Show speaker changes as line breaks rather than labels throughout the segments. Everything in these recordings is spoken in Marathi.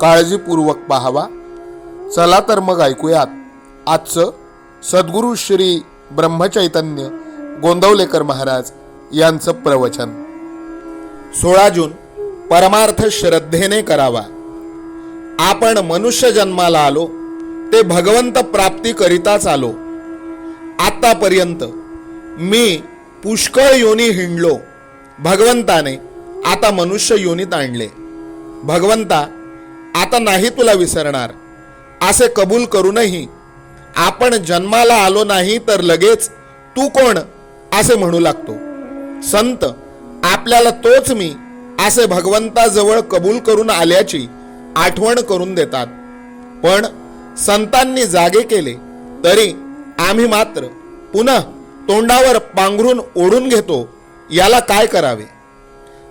काळजीपूर्वक पाहावा. चला तर मग ऐकूयात. आजचं सद्गुरू श्री ब्रह्मचैतन्य गोंदवलेकर महाराज यांचं प्रवचन. सोळा जून परमार्थ श्रद्धेने करावा. आपण मनुष्य जन्माला आलो ते भगवंत प्राप्ती करिताच आलो. आतापर्यंत मी पुष्कळ योनी हिंडलो. भगवंताने आता मनुष्य योनीत आणले. भगवंता आता नाही तुला विसरणार. असे कबूल करूनही आपण जन्माला आलो नाही तर लगेच तू कोण असे म्हणू लागतो. संत आपल्याला तोच मी असे भगवंताजवळ कबूल करून आल्याची आठवण करून देतात. पण संतांनी जागे केले तरी आम्ही मात्र पुन्हा तोंडावर पांघरून ओढून घेतो याला काय करावे?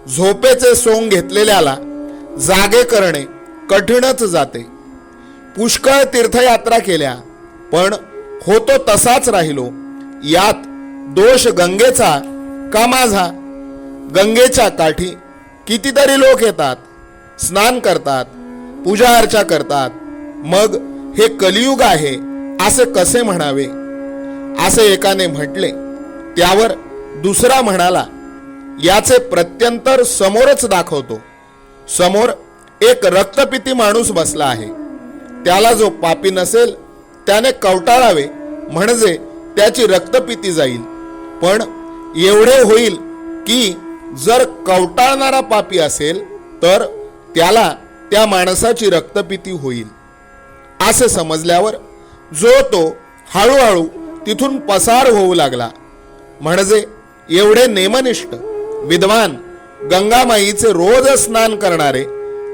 झोपेचे सोंग घेतलेल्याला जागे करणे कठीणच जाते. पुष्कळ तीर्थयात्रा केल्या पण होतो तसाच राहिलो. यात दोष गंगेचा का माझा? गंगेच्या काठी कितीतरी लोक येतात स्नान करतात पूजा अर्चा करतात. मग हे कलियुग आहे असे कसे म्हणावे? असे एकाने म्हटले त्यावर दुसरा म्हणाला याचे प्रत्यंतर समोरच दाखवतो. समोर एक रक्तपिती माणूस बसला आहे. त्याला जो पापी नसेल त्याने कवटाळावे म्हणजे त्याची रक्तपिती जाईल. पण एवढे होईल की जर कवटाळणारा पापी असेल तर त्याला त्या माणसाची रक्तपिती होईल. असे समजल्यावर जो तो हळूहळू तिथून पसार होऊ लागला. म्हणजे एवढे नेमनिष्ठ विद्वान गंगामाईचे रोज स्नान करणारे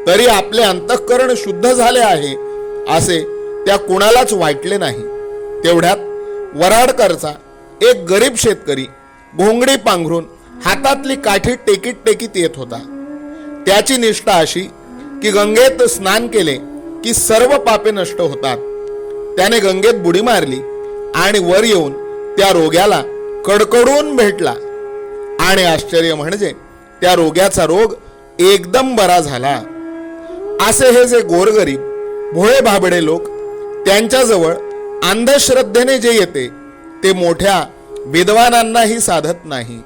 तरी आपले अंतःकरण शुद्ध झाले आहे असे त्या कुणालाच वाटले नाही. तेवढ्यात वराडकरचा एक गरीब शेतकरी घोंगडी पांघरून हातातली काठी टेकीत टेकीत येत होता. त्याची निष्ठा अशी की गंगेत स्नान केले की सर्व पापे नष्ट होतात. त्याने गंगेत बुडी मारली आणि वर येऊन त्या रोग्याला कडकडून भेटला. आणि आश्चर्य म्हणजे त्या रोग्याचा रोग एकदम बरा झाला. असे हे जे गोरगरीब भोळे भाबडे लोक त्यांच्याजवळ अंधश्रद्धेने जे येते ते मोठ्या विद्वानांनाही साधत नाही.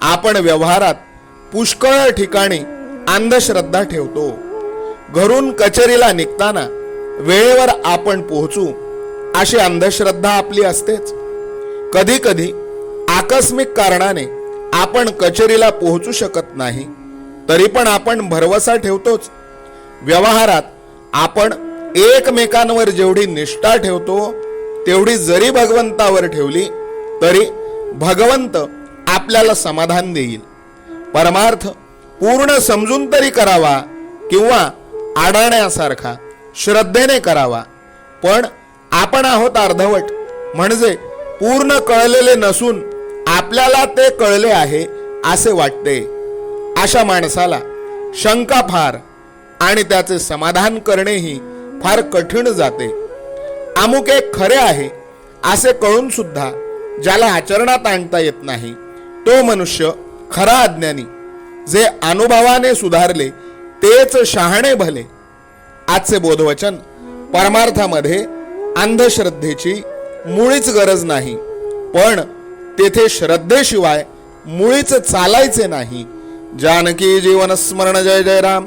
आपण व्यवहारात पुष्कळ ठिकाणी अंधश्रद्धा ठेवतो. घरून कचेरीला निघताना वेळेवर आपण पोहोचू अशी अंधश्रद्धा आपली असतेच. कधी कधी आकस्मिक कारणाने आपण कचेरीला पोहोचू शकत नाही तरी पण आपण भरवसा ठेवतोच. व्यवहारात आपण एकमेकांवर जेवढी निष्ठा ठेवतो तेवढी जरी भगवंतावर ठेवली तरी भगवंत आपल्याला समाधान देईल. परमार्थ पूर्ण समजून तरी करावा किंवा आढळण्यासारखा श्रद्धेने करावा. पण आपण आहोत अर्धवट म्हणजे पूर्ण कळलेले नसून आपल्याला ते कळले आहे असे वाटते. अशा माणसाला शंका फार आणि त्याचे समाधान करणेही फार कठीण जाते. अमुक एक खरे आहे असे कळून सुद्धा ज्याला आचरणात आणता येत नाही तो मनुष्य खरा अज्ञानी जे अनुभवाने सुधारले तेच शहाणे भले. आजचे बोधवचन परमार्थामध्ये अंधश्रद्धेची मुळीच गरज नाही पण तेथे श्रद्धेशिवाय मुळीच चालायचे नाही. जानकी जीवन स्मरण जय जय राम